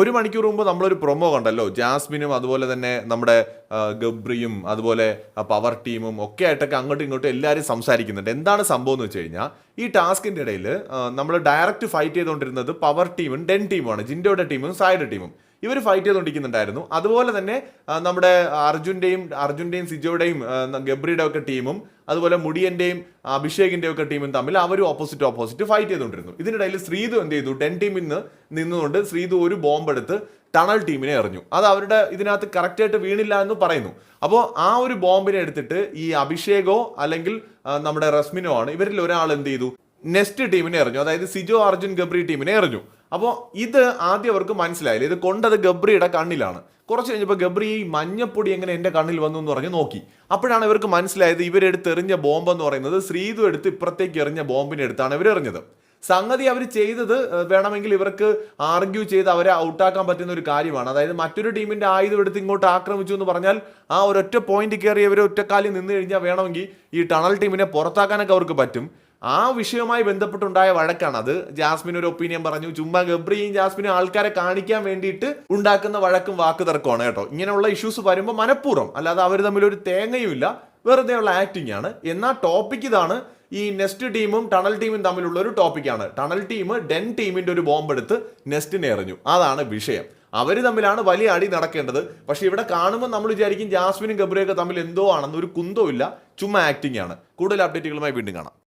ഒരു മണിക്കൂർ മുമ്പ് നമ്മളൊരു പ്രൊമോ കണ്ടല്ലോ. ജാസ്മിനും അതുപോലെ തന്നെ നമ്മുടെ ഗബ്രിയും അതുപോലെ പവർ ടീമും ഒക്കെ ആയിട്ടൊക്കെ അങ്ങോട്ടും ഇങ്ങോട്ടും എല്ലാവരും സംസാരിക്കുന്നുണ്ട്. എന്താണ് സംഭവം എന്ന് വെച്ച് കഴിഞ്ഞാൽ ഈ ടാസ്കിന്റെ ഇടയിൽ നമ്മൾ ഡയറക്റ്റ് ഫൈറ്റ് ചെയ്തുകൊണ്ടിരുന്നത് പവർ ടീമും ഡെൻ ടീമുമാണ് ജിൻഡോയുടെ ടീമും സായുടെ ടീമും ഇവർ ഫൈറ്റ് ചെയ്തുകൊണ്ടിരിക്കുന്നുണ്ടായിരുന്നു അതുപോലെ തന്നെ നമ്മുടെ അർജുന്റെയും അർജുന്റെയും സിജോയുടെയും ഗബ്രിയുടെ ഒക്കെ ടീമും അതുപോലെ മുടിയന്റെയും അഭിഷേകിന്റെ ഒക്കെ ടീമും തമ്മിൽ അവർ ഓപ്പോസിറ്റ് ഓപ്പോസിറ്റ് ഫൈറ്റ് ചെയ്തുകൊണ്ടിരുന്നു ഇതിനിടയിൽ ശ്രീതു എന്ത് ചെയ്തു? ടെൻ ടീമിൽ നിന്ന് നിന്നുകൊണ്ട് ശ്രീതു ഒരു ബോംബെടുത്ത് ടണൽ ടീമിനെ എറിഞ്ഞു. അത് അവരുടെ ഇതിനകത്ത് കറക്റ്റായിട്ട് വീണില്ല എന്ന് പറയുന്നു. അപ്പോൾ ആ ഒരു ബോംബിനെ എടുത്തിട്ട് ഈ അഭിഷേകോ അല്ലെങ്കിൽ നമ്മുടെ റസ്മിനോ ആണ് ഇവരിൽ ഒരാൾ എന്ത് ചെയ്തു? നെക്സ്റ്റ് ടീമിനെ എറിഞ്ഞു. അതായത് സിജോ അർജുൻ ഗബ്രി ടീമിനെ എറിഞ്ഞു. അപ്പോൾ ഇത് ആദ്യം അവർക്ക് മനസ്സിലായില്ല. ഇത് കൊണ്ടത് ഗബ്രിയുടെ കണ്ണിലാണ്. കുറച്ച് കഴിഞ്ഞപ്പോൾ ഗബ്രി ഈ മഞ്ഞപ്പൊടി എങ്ങനെ എന്റെ കണ്ണിൽ വന്നു എന്ന് പറഞ്ഞ് നോക്കി. അപ്പോഴാണ് ഇവർക്ക് മനസ്സിലായത് ഇവരെടുത്ത് എറിഞ്ഞ ബോംബ് എന്ന് പറയുന്നത് ശ്രീതു എടുത്ത് ഇപ്പുറത്തേക്ക് എറിഞ്ഞ ബോംബിനെ എടുത്താണ് ഇവർ എറിഞ്ഞത്. സംഗതി അവർ ചെയ്തത് വേണമെങ്കിൽ ഇവർക്ക് ആർഗ്യൂ ചെയ്ത് അവരെ ഔട്ടാക്കാൻ പറ്റുന്ന ഒരു കാര്യമാണ്. അതായത് മറ്റൊരു ടീമിന്റെ ആയുധം എടുത്ത് ഇങ്ങോട്ട് ആക്രമിച്ചു എന്ന് പറഞ്ഞാൽ ആ ഒരൊറ്റ പോയിന്റ് കയറി അവർ ഒറ്റക്കാലിൽ നിന്ന് കഴിഞ്ഞാൽ വേണമെങ്കിൽ ഈ ടണൽ ടീമിനെ പുറത്താക്കാനൊക്കെ അവർക്ക് പറ്റും. ആ വിഷയവുമായി ബന്ധപ്പെട്ടുണ്ടായ വഴക്കാണ് അത്. ജാസ്മിൻ ഒരു ഒപ്പീനിയൻ പറഞ്ഞു. ചുമ്മാ ഗബ്രിയും ജാസ്മിനും ആൾക്കാരെ കാണിക്കാൻ വേണ്ടിയിട്ട് ഉണ്ടാക്കുന്ന വഴക്കും വാക്കുതർക്കമാണ് കേട്ടോ. ഇങ്ങനെയുള്ള ഇഷ്യൂസ് വരുമ്പോൾ മനഃപൂർവം അല്ലാതെ അവർ തമ്മിൽ ഒരു തേങ്ങയും ഇല്ല വെറുതെ ഉള്ള ആക്ടിംഗ് ആണ്. എന്നാൽ ടോപ്പിക് ഇതാണ്. ഈ നെസ്റ്റ് ടീമും ടണൽ ടീമും തമ്മിലുള്ള ഒരു ടോപ്പിക്കാണ് ടണൽ ടീം ഡെൻ ടീമിന്റെ ഒരു ബോംബ് എടുത്ത് നെസ്റ്റിനെ എറിഞ്ഞു. അതാണ് വിഷയം. അവർ തമ്മിലാണ് വലിയ അടി നടക്കേണ്ടത്. പക്ഷേ ഇവിടെ കാണുമ്പോൾ നമ്മൾ വിചാരിക്കും ജാസ്മിനും ഗബ്രിയൊക്കെ തമ്മിൽ എന്തോ ആണെന്ന്. ഒരു കുന്തവും ഇല്ല ചുമ്മാ ആക്ടിംഗ് ആണ്. കൂടുതൽ അപ്ഡേറ്റുകളുമായി വീണ്ടും കാണാം.